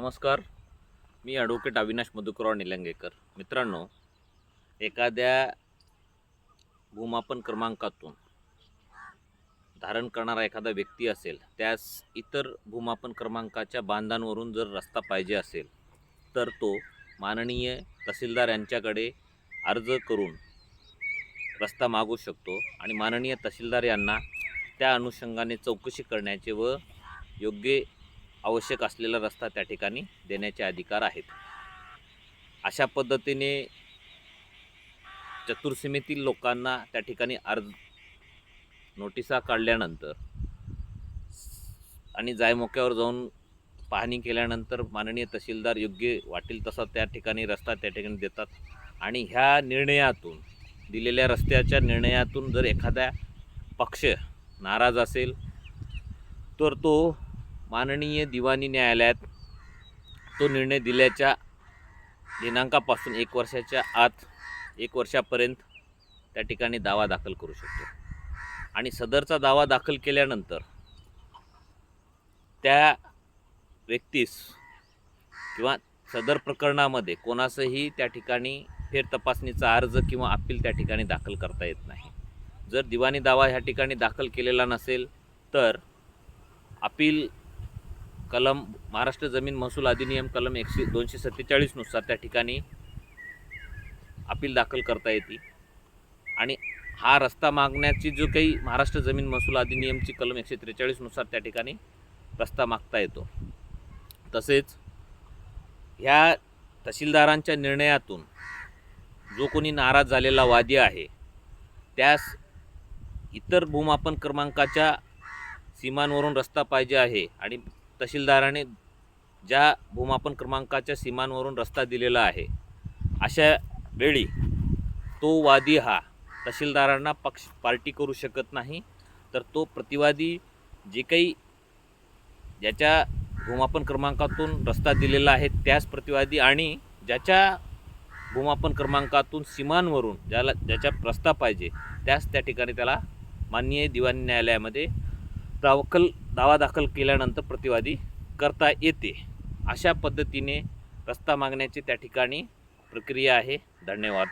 नमस्कार. मी ॲडव्होकेट अविनाश मधुकरराव निलंगेकर. मित्रांनो एखाद्या भूमापन क्रमांकातून धारण करणारा एखादा व्यक्ती असेल त्यास इतर भूमापन क्रमांकाच्या बांधांवरून जर रस्ता पाहिजे असेल तर तो माननीय तहसीलदार यांच्याकडे अर्ज करून रस्ता मागू शकतो आणि माननीय तहसीलदार यांना त्या अनुषंगाने चौकशी करण्याचे व योग्य आवश्यक असलेला रस्ता त्या ठिकाणी देण्याचे अधिकार आहेत. अशा पद्धतीने चतुर्सीमेतील लोकांना त्या ठिकाणी अर्ज नोटिसा काढल्यानंतर आणि जायमोक्यावर जाऊन पाहणी केल्यानंतर माननीय तहसीलदार योग्य वाटेल तसा त्या ठिकाणी रस्ता त्या ठिकाणी देतात. आणि ह्या निर्णयातून दिलेल्या रस्त्याच्या निर्णयातून जर एखादा पक्ष नाराज असेल तर तो माननीय दिवाणी न्यायालयात तो निर्णय दिल्याच्या दिनांकापासून एक वर्षाच्या आत एक वर्षापर्यंत त्या ठिकाणी दावा दाखल करू शकतो. आणि सदरचा दावा दाखल केल्यानंतर त्या व्यक्तीस किंवा सदर प्रकरणामध्ये कोणासही त्या ठिकाणी फेर तपासणीचा अर्ज किंवा अपील त्या ठिकाणी दाखल करता येत नाही. जर दिवाणी दावा ह्या ठिकाणी दाखल केलेला नसेल तर अपील कलम महाराष्ट्र जमीन महसूल अधिनियम कलम एकशे दोनशे सत्तेचाळीसनुसार त्या ठिकाणी अपील दाखल करता येते. आणि हा रस्ता मागण्याची जो काही महाराष्ट्र जमीन महसूल अधिनियमची कलम एकशे त्रेचाळीसनुसार त्या ठिकाणी रस्ता मागता येतो. तसेच ह्या तहसीलदारांच्या निर्णयातून जो कोणी नाराज झालेला वादी आहे त्यास इतर भूमापन क्रमांकाच्या सीमांवरून रस्ता पाहिजे आहे आणि तहसीलदाराने ज्या भूमापन क्रमांकाच्या सीमांवरून रस्ता दिलेला आहे अशा वेळी तो वादी हा तहसीलदारांना पक्ष पार्टी करू शकत नाही तर तो प्रतिवादी जे काही ज्याच्या भूमापन क्रमांकातून रस्ता दिलेला आहे त्याच प्रतिवादी आणि ज्याच्या भूमापन क्रमांकातून सीमांवरून ज्याला ज्याच्या रस्ता पाहिजे त्याच त्या ठिकाणी त्याला माननीय दिवाणी न्यायालयामध्ये दाखल दावा दाखल केल्यानंतर प्रतिवादी करता येते. अशा पद्धतीने रस्ता मागण्याची त्या ठिकाणी प्रक्रिया आहे. धन्यवाद.